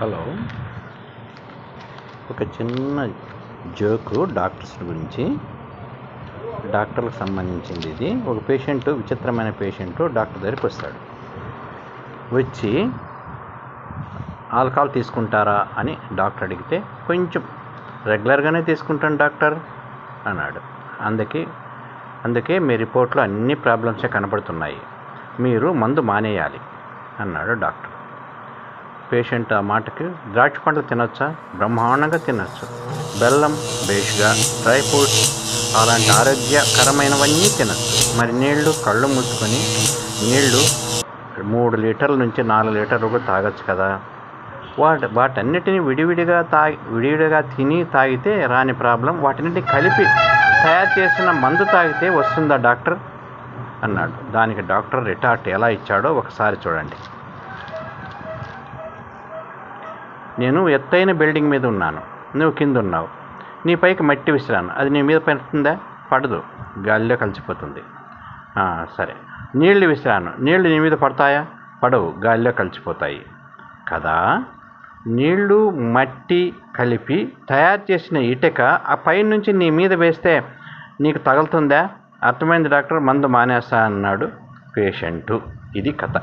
Hello. ఒక చిన్న joke doctors గురించి. డాక్టర్లకు సంబంధించింది ఇది. ఒక పేషెంట్ విచిత్రమైన పేషెంట్ డాక్టర్ దగ్గరికి వస్తాడు. వచ్చి ఆల్కహాల్ తీసుకుంటారా అని డాక్టర్ అడిగితే కొంచెం రెగ్యులర్గానే తీసుకుంటాను డాక్టర్ అన్నాడు. అందుకే అందుకే మీ రిపోర్ట్లో అన్ని ప్రాబ్లమ్సే కనబడుతున్నాయి మీరు మందు మానేయాలి అన్నాడు డాక్టర్. పేషెంట్ ఆ మాటకి ద్రాక్ష పండ్లు తినొచ్చా? బ్రహ్మాండంగా తినొచ్చు. బెల్లం బేష్గా డ్రై ఫ్రూట్స్ అలాంటి ఆరోగ్యకరమైనవన్నీ తినొచ్చు. మరి నీళ్ళు కళ్ళు మూసుకొని నీళ్ళు మూడు లీటర్ల నుంచి నాలుగు లీటర్లు కూడా తాగొచ్చు కదా. వాటి వాటన్నిటిని విడివిడిగా తాగి విడివిడిగా తిని తాగితే రాని ప్రాబ్లం. వాటిని కలిపి తయారు చేసిన మందు తాగితే వస్తుందా డాక్టర్? అన్నాడు. దానికి డాక్టర్ రిటార్ట్ ఎలా ఇచ్చాడో ఒకసారి చూడండి. నేను ఎత్తైన బిల్డింగ్ మీద ఉన్నాను. నువ్వు కింద ఉన్నావు నీ పైకి మట్టి విసిరాను. అది నీ మీద పడుతుందా? పడదు. గాలిలో కలిసిపోతుంది. సరే. నీళ్ళు విసిరాను. నీళ్ళు నీ మీద పడతాయా? పడవు. గాలిలో కలిసిపోతాయి. కదా? నీళ్ళు మట్టి కలిపి తయారు చేసిన ఇటుక ఆ పైనుంచి నీ మీద వేస్తే నీకు తగులుతుందా? అర్థమైంది డాక్టర్? మందు మానేస్తా అన్నాడు పేషెంటు. ఇది కథ.